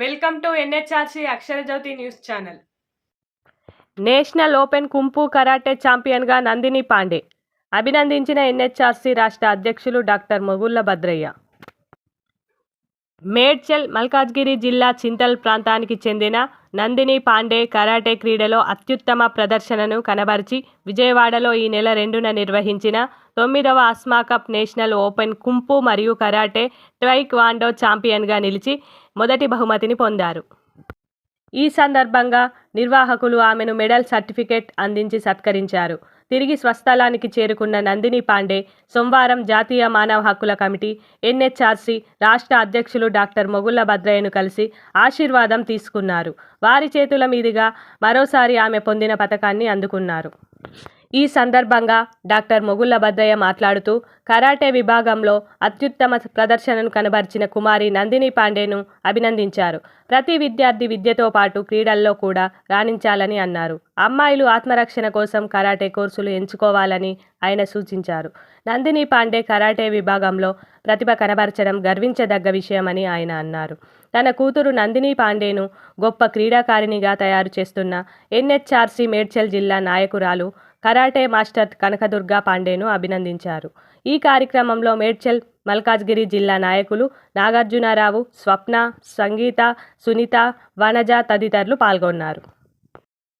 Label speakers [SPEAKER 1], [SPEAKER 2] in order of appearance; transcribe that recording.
[SPEAKER 1] Welcome to NHRC Aksharajyothi news channel.
[SPEAKER 2] National open కుంపు karate ఛాంపియన్గా నందిని పాండే. అభినందించిన NHRC రాష్ట్ర అధ్యక్షులు డాక్టర్ మొగుళ్ళ భద్రయ్య. మేడ్చల్ మల్కాజ్గిరి జిల్లా చింతల్ ప్రాంతానికి చెందిన నందిని పాండే కరాటే క్రీడలో అత్యుత్తమ ప్రదర్శనను కనబరిచి విజయవాడలో ఈ నెల రెండున నిర్వహించిన తొమ్మిదవ అస్మా కప్ నేషనల్ ఓపెన్ కుంపు మరియు కరాటే ట్వైక్ వాండో ఛాంపియన్గా నిలిచి మొదటి బహుమతిని పొందారు. ఈ సందర్భంగా నిర్వాహకులు ఆమెను మెడల్ సర్టిఫికేట్ అందించి సత్కరించారు. తిరిగి స్వస్థలానికి చేరుకున్న నందిని పాండే సోమవారం జాతీయ మానవ హక్కుల కమిటీ ఎన్హెచ్ఆర్సీ రాష్ట్ర అధ్యక్షులు డాక్టర్ మొగుళ్ళ భద్రయ్యను కలిసి ఆశీర్వాదం తీసుకున్నారు. వారి చేతుల మీదుగా మరోసారి ఆమె పొందిన పథకాన్ని అందుకున్నారు. ఈ సందర్భంగా డాక్టర్ మొగుళ్ళ భద్రయ్య మాట్లాడుతూ కరాటే విభాగంలో అత్యుత్తమ ప్రదర్శనను కనబర్చిన కుమారి నందిని పాండేను అభినందించారు. ప్రతి విద్యార్థి విద్యతో పాటు క్రీడల్లో కూడా రాణించాలని అన్నారు. అమ్మాయిలు ఆత్మరక్షణ కోసం కరాటే కోర్సులు ఎంచుకోవాలని ఆయన సూచించారు. నందిని పాండే కరాటే విభాగంలో ప్రతిభ కనబరచడం గర్వించదగ్గ విషయమని ఆయన అన్నారు. తన కూతురు నందిని పాండేను గొప్ప క్రీడాకారిణిగా తయారు చేస్తున్న ఎన్హెచ్ఆర్సీ మేడ్చల్ జిల్లా నాయకురాలు కరాటే మాస్టర్ కనకదుర్గా పాండేను అభినందించారు. ఈ కార్యక్రమంలో మేడ్చల్ మల్కాజ్గిరి జిల్లా నాయకులు నాగార్జునరావు స్వప్న సంగీత సునీత వనజ తదితరులు పాల్గొన్నారు.